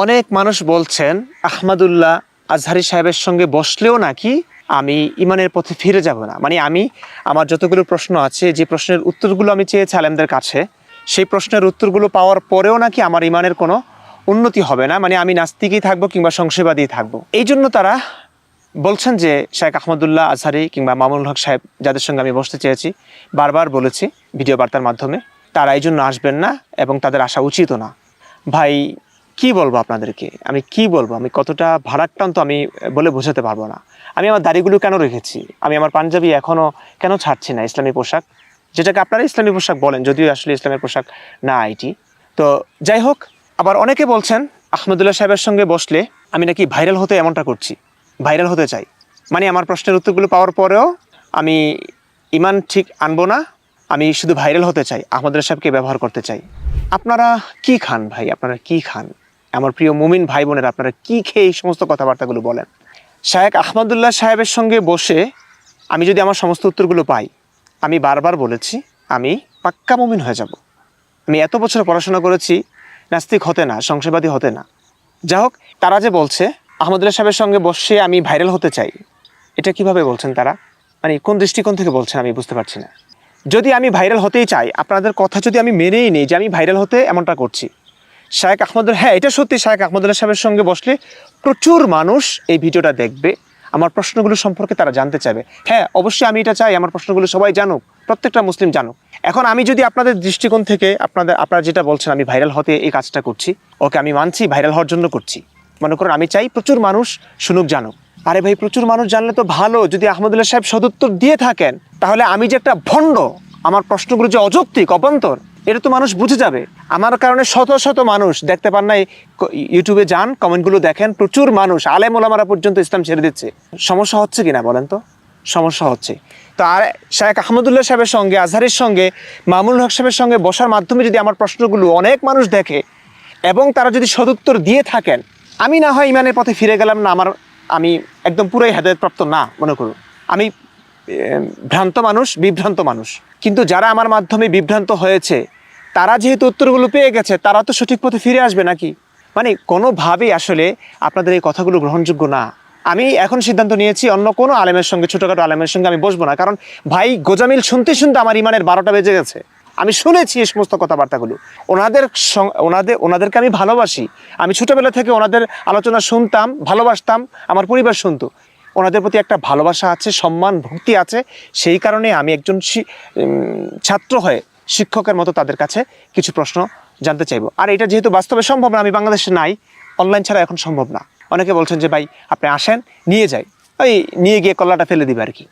অনেক মানুষ বলছেন, আহমদুল্লাহ আজহারি সাহেবের সঙ্গে বসলেও নাকি আমি ইমানের পথে ফিরে যাব না। মানে আমি, আমার যতগুলো প্রশ্ন আছে, যে প্রশ্নের উত্তরগুলো আমি চেয়েছি আলেমদের কাছে, সেই প্রশ্নের উত্তরগুলো পাওয়ার পরেও নাকি আমার ইমানের কোনো উন্নতি হবে না। মানে আমি নাস্তিকই থাকব কিংবা সংশয়বাদী থাকব। এই জন্য তারা বলছেন যে, শেখ আহমদুল্লাহ আজহারি কিংবা মামুনুল হক সাহেব যাদের সঙ্গে আমি বসতে চেয়েছি, বারবার বলেছি ভিডিও বার্তার মাধ্যমে, তারা এই জন্য আসবেন না এবং তাদের আসা উচিতও না। ভাই কি বলব আপনাদেরকে? আমি কি বলব? আমি কতটা ভারাক্রান্ত আমি বলে বোঝাতে পারব না। আমি আমার দাড়িগুলো কেন রেখেছি? আমি আমার পাঞ্জাবি এখনও কেন ছাড়ছি না ইসলামী পোশাক? যেটাকে আপনারা ইসলামী পোশাক বলেন, যদিও আসলে ইসলামের পোশাক না আইটি তো যাই হোক, আবার অনেকে বলছেন, আহমদুল্লাহ সাহেবের সঙ্গে বসলে আমি নাকি ভাইরাল হতে এমনটা করছি, ভাইরাল হতে চাই। মানে আমার প্রশ্নের উত্তরগুলো পাওয়ার পরেও আমি ইমান ঠিক আনব না, আমি শুধু ভাইরাল হতে চাই, আহমদুল্লাহ সাহেবকে ব্যবহার করতে চাই। আপনারা কি খান ভাই? আপনারা কি খান? আমার প্রিয় মুমিন ভাই বোনেরা আপনারা কি খেয়ে এই সমস্ত কথাবার্তাগুলো বলেন? শায়েক আহমদুল্লাহ সাহেবের সঙ্গে বসে আমি যদি আমার সমস্ত উত্তরগুলো পাই, আমি বারবার বলেছি, আমি পাক্কা মুমিন হয়ে যাব। আমি এত বছর পড়াশোনা করেছি, নাস্তিক হতে না সংশয়বাদী হতে না। যা হোক, তারা যে বলছে, আহমদুল্লাহ সাহেবের সঙ্গে বসে আমি ভাইরাল হতে চাই, এটা কীভাবে বলছেন তারা? মানে কোন দৃষ্টিকোণ থেকে বলছেন আমি বুঝতে পারছি না। যদি আমি ভাইরাল হতেই চাই, আপনাদের কথা যদি আমি মেনেই নিই যে আমি ভাইরাল হতে এমনটা করছি শায়েক আহমদুল হ্যাঁ এটা সত্যি শায়েক আহমদুল্লাহ সাহেবের সঙ্গে বসলে প্রচুর মানুষ এই ভিডিওটা দেখবে। আমার প্রশ্নগুলো সম্পর্কে তারা জানতে চাইবে। হ্যাঁ অবশ্যই আমি এটা চাই, আমার প্রশ্নগুলো সবাই জানুক, প্রত্যেকটা মুসলিম জানুক। এখন আমি যদি আপনাদের দৃষ্টিকোণ থেকে আপনাদের আপনারা যেটা বলছেন, আমি ভাইরাল হতে এই কাজটা করছি, ওকে আমি মানছি, ভাইরাল হওয়ার জন্য করছি। মনে করুন, আমি চাই প্রচুর মানুষ শুনুক, জানুক। আরে ভাই, প্রচুর মানুষ জানলে তো ভালো, যদি আহমদুল্লাহ সাহেব সদুত্তর দিয়ে থাকেন, তাহলে আমি যে একটা ভণ্ড, আমার প্রশ্নগুলো যে অযৌক্তিক, অবান্তর। এটা তো মানুষ বুঝে যাবে। আমার কারণে শত শত মানুষ দেখতে পান নাই ইউটিউবে যান, কমেন্টগুলো দেখেন, প্রচুর মানুষ, আলেম ওলামারা পর্যন্ত ইসলাম ছেড়ে দিচ্ছে। সমস্যা হচ্ছে কিনা বলেন তো? সমস্যা হচ্ছে। তো আর শায়েখ আহমদুল্লাহ সাহেবের সঙ্গে, আজহারের সঙ্গে মামুল হক সাহেবের সঙ্গে বসার মাধ্যমে যদি আমার প্রশ্নগুলো অনেক মানুষ দেখে এবং তারা যদি সদুত্তর দিয়ে থাকেন, আমি না হয় ইমানের পথে ফিরে গেলাম না, আমার আমি একদম পুরোই হেদায়তপ্রাপ্ত না, মনে করুন। আমি ভ্রান্ত মানুষ, বিভ্রান্ত মানুষ। কিন্তু যারা আমার মাধ্যমে বিভ্রান্ত হয়েছে, তারা যেহেতু উত্তরগুলো পেয়ে গেছে, তারা তো সঠিক পথে ফিরে আসবে নাকি? মানে কোনোভাবেই আসলে আপনাদের এই কথাগুলো গ্রহণযোগ্য না। আমি এখন সিদ্ধান্ত নিয়েছি, অন্য কোনো আলেমের সঙ্গে, ছোটোখাটো আলেমের সঙ্গে আমি বসবো না। কারণ ভাই, গোজামিল শুনতে শুনতে আমার ইমানের বারোটা বেজে গেছে। আমি শুনেছি এই সমস্ত কথাবার্তাগুলো। ওনাদের ওনাদের, ওনাদেরকে আমি ভালোবাসি। আমি ছোটোবেলা থেকে ওনাদের আলোচনা শুনতাম, ভালোবাসতাম, আমার পরিবার শুনতো। ওনাদের প্রতি একটা ভালোবাসা আছে, সম্মান, ভক্তি আছে। সেই কারণে আমি একজন ছাত্র হয়ে শিক্ষকের মতো তাদের কাছে কিছু প্রশ্ন জানতে চাইব। আর এটা যেহেতু বাস্তবে সম্ভব না, আমি বাংলাদেশে নাই, অনলাইন ছাড়া এখন সম্ভব না। অনেকে বলছেন যে, ভাই, আপনি আসেন, নিয়ে যাই। ওই নিয়ে গিয়ে কল্লাটা ফেলে দিবে আর কি।